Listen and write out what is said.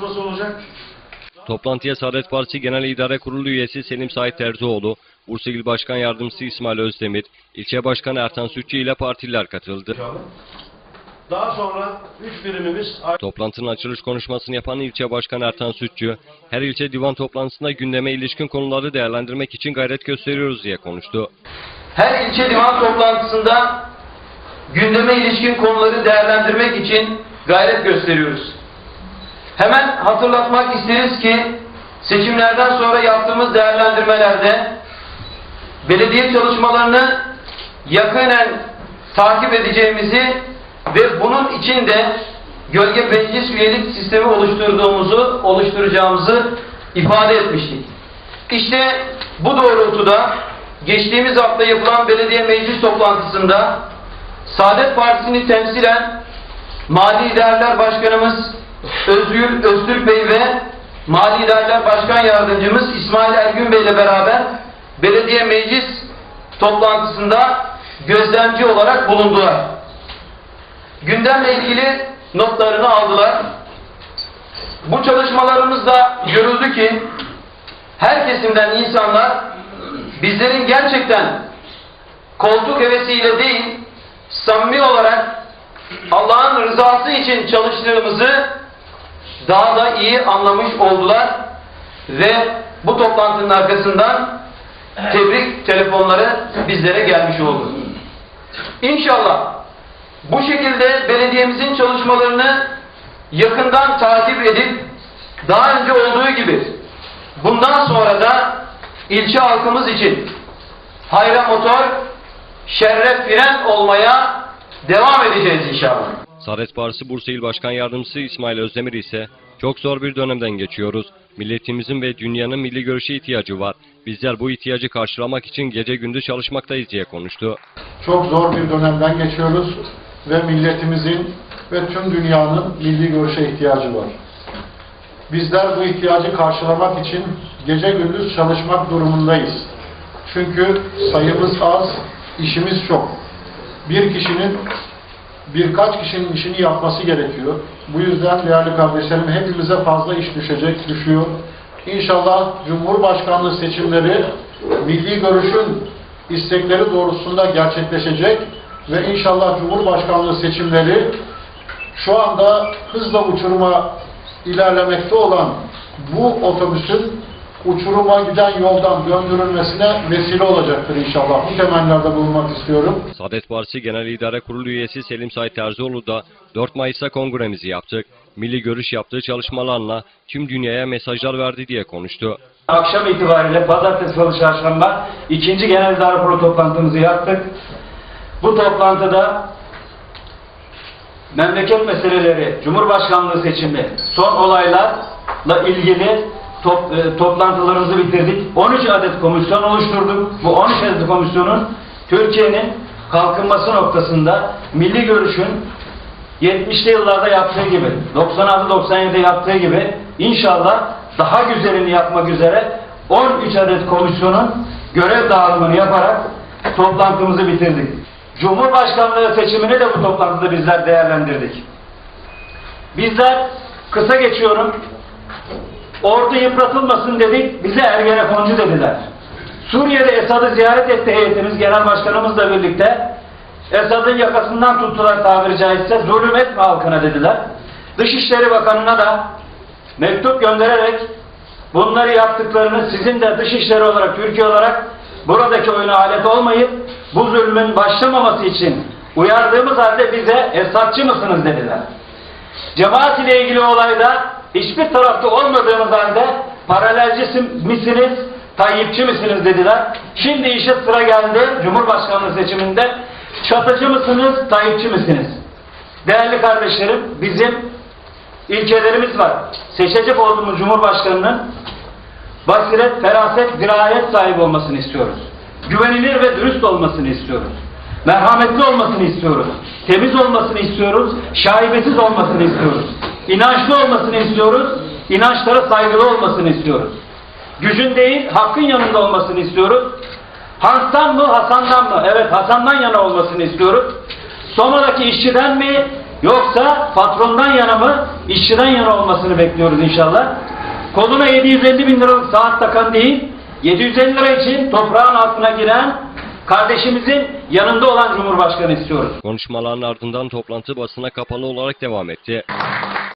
konuşması olacak. Toplantıya Saadet Partisi Genel İdare Kurulu üyesi Selim Sait Terzioğlu, Bursa İl Başkan Yardımcısı İsmail Özdemir, ilçe başkanı Ertan Sütçü ile partililer katıldı. Daha sonra üç birimimiz Toplantının açılış konuşmasını yapan ilçe başkanı Ertan Sütçü, her ilçe divan toplantısında gündeme ilişkin konuları değerlendirmek için gayret gösteriyoruz diye konuştu. Her ilçe divan toplantısında gündeme ilişkin konuları değerlendirmek için gayret gösteriyoruz. Hemen hatırlatmak isteriz ki seçimlerden sonra yaptığımız değerlendirmelerde belediye çalışmalarını yakinen takip edeceğimizi ve bunun için de gölge meclis üyelik sistemi oluşturduğumuzu, oluşturacağımızı ifade etmiştik. İşte bu doğrultuda geçtiğimiz hafta yapılan belediye meclis toplantısında Saadet Partisi'ni temsilen Mali İdareler Başkanımız Özgür Öztürk Bey ve Mali İdareler Başkan Yardımcımız İsmail Ergün Bey ile beraber belediye meclis toplantısında gözlemci olarak bulundular. Gündemle ilgili notlarını aldılar. Bu çalışmalarımızda görüldü ki her kesimden insanlar bizlerin gerçekten koltuk hevesiyle değil, samimi olarak Allah'ın rızası için çalıştığımızı daha da iyi anlamış oldular ve bu toplantının arkasından tebrik telefonları bizlere gelmiş oldu. İnşallah bu şekilde belediyemizin çalışmalarını yakından takip edip daha önce olduğu gibi bundan sonra da ilçe halkımız için hayra motor, şerre fren olmaya devam edeceğiz inşallah. Saadet Partisi Bursa İl Başkan Yardımcısı İsmail Özdemir ise çok zor bir dönemden geçiyoruz. Milletimizin ve dünyanın milli görüşe ihtiyacı var. Bizler bu ihtiyacı karşılamak için gece gündüz çalışmaktayız diye konuştu. Çok zor bir dönemden geçiyoruz ve milletimizin ve tüm dünyanın milli görüşe ihtiyacı var. Bizler bu ihtiyacı karşılamak için gece gündüz çalışmak durumundayız. Çünkü sayımız az, işimiz çok. Bir kişinin birkaç kişinin işini yapması gerekiyor. Bu yüzden değerli kardeşlerim hepimize fazla iş düşecek, düşüyor. İnşallah Cumhurbaşkanlığı seçimleri milli görüşün istekleri doğrusunda gerçekleşecek ve inşallah Cumhurbaşkanlığı seçimleri şu anda hızla uçuruma ilerlemekte olan bu otobüsün uçuruma giden yoldan döndürülmesine vesile olacaktır inşallah. Bu temennilerde bulunmak istiyorum. Saadet Partisi Genel İdare Kurulu üyesi Selim Sait Terzioğlu da 4 Mayıs'ta kongremizi yaptık. Milli görüş yaptığı çalışmalarla tüm dünyaya mesajlar verdi diye konuştu. Akşam itibariyle pazartesi, salı, çarşamba ikinci genel idare kurulu toplantımızı yaptık. Bu toplantıda memleket meseleleri, Cumhurbaşkanlığı seçimi, son olaylarla ilgili top, e, toplantılarımızı bitirdik. 13 adet komisyon oluşturduk. Bu 13 adet komisyonun Türkiye'nin kalkınması noktasında milli görüşün 70'li yıllarda yaptığı gibi, 96-97'de yaptığı gibi inşallah daha güzelini yapmak üzere 13 adet komisyonun görev dağılımını yaparak toplantımızı bitirdik. Cumhurbaşkanlığı seçimini de bu toplantıda bizler değerlendirdik. Bizler kısa geçiyorum. Ordu yıpratılmasın dedik, bize Ergenekoncu dediler. Suriye'de Esad'ı ziyaret etti heyetimiz, genel başkanımızla birlikte. Esad'ın yakasından tuttular tabiri caizse, zulüm etme halkına dediler. Dışişleri Bakanı'na da mektup göndererek bunları yaptıklarını sizin de dışişleri olarak, Türkiye olarak buradaki oyuna alet olmayıp bu zulmün başlamaması için uyardığımız halde bize Esadçı mısınız dediler. Cemaat ile ilgili olayda hiçbir tarafta olmadığımız halde paralelci misiniz, Tayyipçi misiniz dediler. Şimdi işe sıra geldi Cumhurbaşkanlığı seçiminde. Çatıcı mısınız, Tayyipçi misiniz? Değerli kardeşlerim, bizim ilkelerimiz var. Seçecek olduğumuz Cumhurbaşkanının basiret, feraset, dirayet sahibi olmasını istiyoruz. Güvenilir ve dürüst olmasını istiyoruz. Merhametli olmasını istiyoruz. Temiz olmasını istiyoruz. Şaibesiz olmasını istiyoruz. İnançlı olmasını istiyoruz. İnançlara saygılı olmasını istiyoruz. Gücün değil, hakkın yanında olmasını istiyoruz. Hans'tan mı, Hasan'dan mı? Evet, Hasan'dan yana olmasını istiyoruz. Soma'daki işçiden mi, yoksa patrondan yana mı, işçiden yana olmasını bekliyoruz inşallah. Koluna 750 bin liralık saat takan değil, 750 lira için toprağın altına giren kardeşimizin yanında olan Cumhurbaşkanı istiyoruz. Konuşmaların ardından toplantı basına kapalı olarak devam etti.